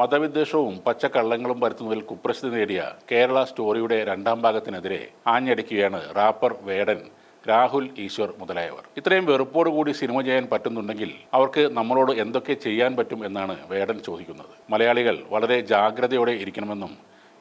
മതവിദ്വേഷവും പച്ചക്കള്ളങ്ങളും പരത്തുന്നതിൽ കുപ്രസിദ്ധി നേടിയ കേരള സ്റ്റോറിയുടെ രണ്ടാം ഭാഗത്തിനെതിരെ ആഞ്ഞടിക്കുകയാണ് റാപ്പർ വേടൻ രാഹുൽ ഈശ്വർ മുതലായവർ. ഇത്രയും വെറുപ്പോടുകൂടി സിനിമ ചെയ്യാൻ പറ്റുന്നുണ്ടെങ്കിൽ അവർക്ക് നമ്മളോട് എന്തൊക്കെ ചെയ്യാൻ പറ്റും എന്നാണ് വേടൻ ചോദിക്കുന്നത്. മലയാളികൾ വളരെ ജാഗ്രതയോടെ ഇരിക്കണമെന്നും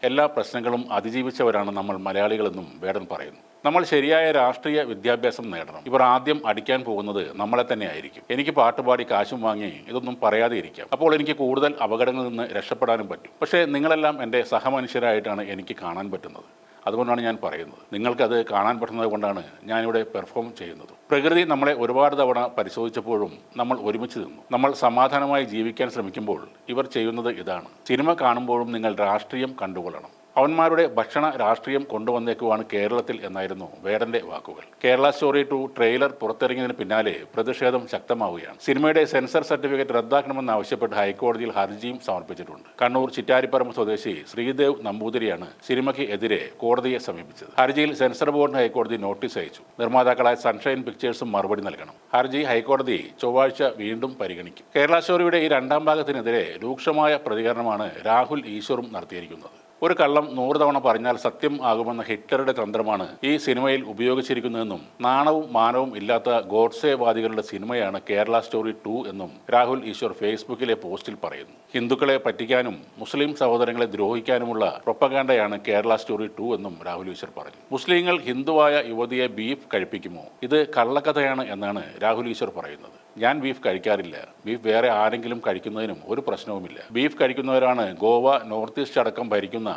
എല്ലാ പ്രശ്നങ്ങളും അതിജീവിച്ചവരാണ് നമ്മൾ മലയാളികളെന്നും വേടൻ പറയുന്നു. നമ്മൾ ശരിയായ രാഷ്ട്രീയ വിദ്യാഭ്യാസം നേടണം. ഇവർ ആദ്യം അടിക്കാൻ പോകുന്നത് നമ്മളെ തന്നെ ആയിരിക്കും എനിക്ക് പാട്ടുപാടി കാശും വാങ്ങി ഇതൊന്നും പറയാതെ ഇരിക്കാം. അപ്പോൾ എനിക്ക് കൂടുതൽ അപകടങ്ങളിൽ നിന്ന് രക്ഷപ്പെടാനും പറ്റും. പക്ഷേ നിങ്ങളെല്ലാം എന്റെ സഹമനുഷ്യരായിട്ടാണ് എനിക്ക് കാണാൻ പറ്റുന്നത്. അതുകൊണ്ടാണ് ഞാൻ പറയുന്നത്. നിങ്ങൾക്കത് കാണാൻ പറ്റുന്നത് കൊണ്ടാണ് ഞാനിവിടെ പെർഫോം ചെയ്യുന്നത്. പ്രകൃതി നമ്മളെ ഒരുപാട് തവണ പരിശോധിച്ചപ്പോഴും നമ്മൾ ഒരുമിച്ച് നിന്നു. നമ്മൾ സമാധാനമായി ജീവിക്കാൻ ശ്രമിക്കുമ്പോൾ ഇവർ ചെയ്യുന്നത് ഇതാണ്. സിനിമ കാണുമ്പോഴും നിങ്ങൾ രാഷ്ട്രീയം കണ്ടുകൊള്ളണം. അവന്മാരുടെ ഭക്ഷണ രാഷ്ട്രീയം കൊണ്ടുവന്നേക്കുവാണ് കേരളത്തിൽ എന്നായിരുന്നു വേടന്റെ വാക്കുകൾ. കേരള സ്റ്റോറി ടു ട്രെയിലർ പുറത്തിറങ്ങിയതിന് പിന്നാലെ പ്രതിഷേധം ശക്തമാവുകയാണ്. സിനിമയുടെ സെൻസർ സർട്ടിഫിക്കറ്റ് റദ്ദാക്കണമെന്ന് ആവശ്യപ്പെട്ട് ഹൈക്കോടതിയിൽ ഹർജിയും സമർപ്പിച്ചിട്ടുണ്ട്. കണ്ണൂർ ചിറ്റാരിപ്പറമ്പ് സ്വദേശി ശ്രീദേവ് നമ്പൂതിരിയാണ് സിനിമയ്ക്ക് എതിരെ കോടതിയെ സമീപിച്ചത്. ഹർജിയിൽ സെൻസർ ബോർഡിന് ഹൈക്കോടതി നോട്ടീസ് അയച്ചു. നിർമ്മാതാക്കളായ സൺഷൈൻ പിക്ചേഴ്സും മറുപടി നൽകണം. ഹർജി ഹൈക്കോടതി ചൊവ്വാഴ്ച വീണ്ടും പരിഗണിക്കും. കേരള സ്റ്റോറിയുടെ ഈ രണ്ടാം ഭാഗത്തിനെതിരെ രൂക്ഷമായ പ്രതികരണമാണ് രാഹുൽ ഈശ്വറും നടത്തിയിരിക്കുന്നത്. ഒരു കള്ളം നൂറ് തവണ പറഞ്ഞാൽ സത്യം ആകുമെന്ന ഹിറ്റ്ലറുടെ തന്ത്രമാണ് ഈ സിനിമയിൽ ഉപയോഗിച്ചിരിക്കുന്നതെന്നും നാണവും മാനവും ഇല്ലാത്ത ഗോഡ്സേവാദികളുടെ സിനിമയാണ് കേരള സ്റ്റോറി ടു എന്നും രാഹുൽ ഈശ്വർ ഫേസ്ബുക്കിലെ പോസ്റ്റിൽ പറയുന്നു. ഹിന്ദുക്കളെ പറ്റിക്കാനും മുസ്ലിം സഹോദരങ്ങളെ ദ്രോഹിക്കാനുമുള്ള പ്രൊപ്പഗാൻഡയാണ് കേരള സ്റ്റോറി ടു എന്നും രാഹുൽ ഈശ്വർ പറഞ്ഞു. മുസ്ലിങ്ങൾ ഹിന്ദുവായ യുവതിയെ ബീഫ് കഴിപ്പിക്കുമോ? ഇത് കള്ളക്കഥയാണ് എന്നാണ് രാഹുൽ ഈശ്വർ പറയുന്നത്. ഞാൻ ബീഫ് കഴിക്കാറില്ല. ബീഫ് വേറെ ആരെങ്കിലും കഴിക്കുന്നതിനും ഒരു പ്രശ്നവുമില്ല. ബീഫ് കഴിക്കുന്നവരാണ് ഗോവ നോർത്ത് ഈസ്റ്റ് അടക്കം ഭരിക്കുന്ന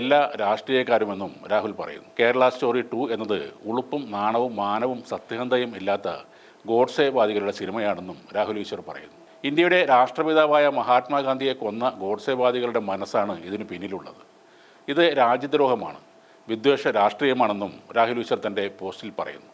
എല്ലാ രാഷ്ട്രീയക്കാരുമെന്നും രാഹുൽ പറയുന്നു. കേരള സ്റ്റോറി ടു എന്നത് ഉളുപ്പും നാണവും മാനവും സത്യസന്ധയും ഇല്ലാത്ത ഗോഡ്സേവാദികളുടെ സിനിമയാണെന്നും രാഹുൽ ഈശ്വർ പറയുന്നു. ഇന്ത്യയുടെ രാഷ്ട്രപിതാവായ മഹാത്മാഗാന്ധിയെ കൊന്ന ഗോഡ്സേവാദികളുടെ മനസ്സാണ് ഇതിന് പിന്നിലുള്ളത്. ഇത് രാജ്യദ്രോഹമാണ് വിദ്വേഷ രാഷ്ട്രീയമാണെന്നും രാഹുൽ ഈശ്വർ തന്റെ പോസ്റ്റിൽ പറയുന്നു.